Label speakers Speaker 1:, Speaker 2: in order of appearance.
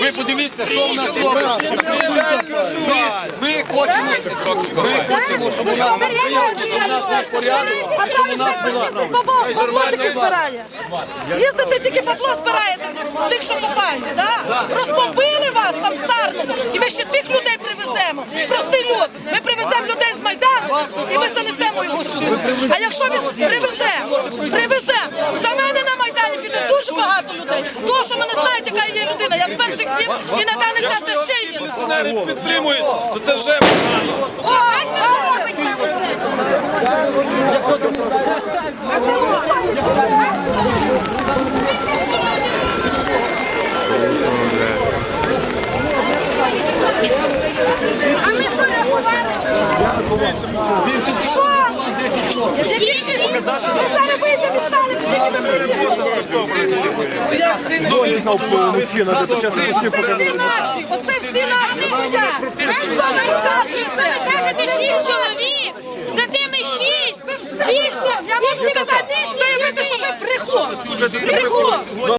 Speaker 1: Ви подивіться, що в нас. Ми, хочемо, ми хочемо, щоб у нас був порядок, і щоб у нас була
Speaker 2: збирає. Їздите тільки бабло збираєте з тих, що копаєте, да? Розбомбили вас там в Сарному, і ми ще тих людей привеземо. Простий люд. Ми привеземо людей з Майдану і ми занесемо його сюди. А якщо він привезе, привезе, за мене дуже багато людей. Тому що мене знають, яка я є людина. Я з перших днів і на даний час я ще є.
Speaker 3: Навіть підтримують, то це вже
Speaker 2: О, бачите, що робить?
Speaker 4: А ми що рахували?
Speaker 2: Що? Які ще? Ми зараз вийдемо і станемо, скільки ми прийдемо. Оце всі наші, оце всі наші. Я.
Speaker 4: Що ви скажете? Ви кажете шість чоловік, за тими шість, більше,
Speaker 2: Я можу сказати, заявити, що ви приход. Брехун.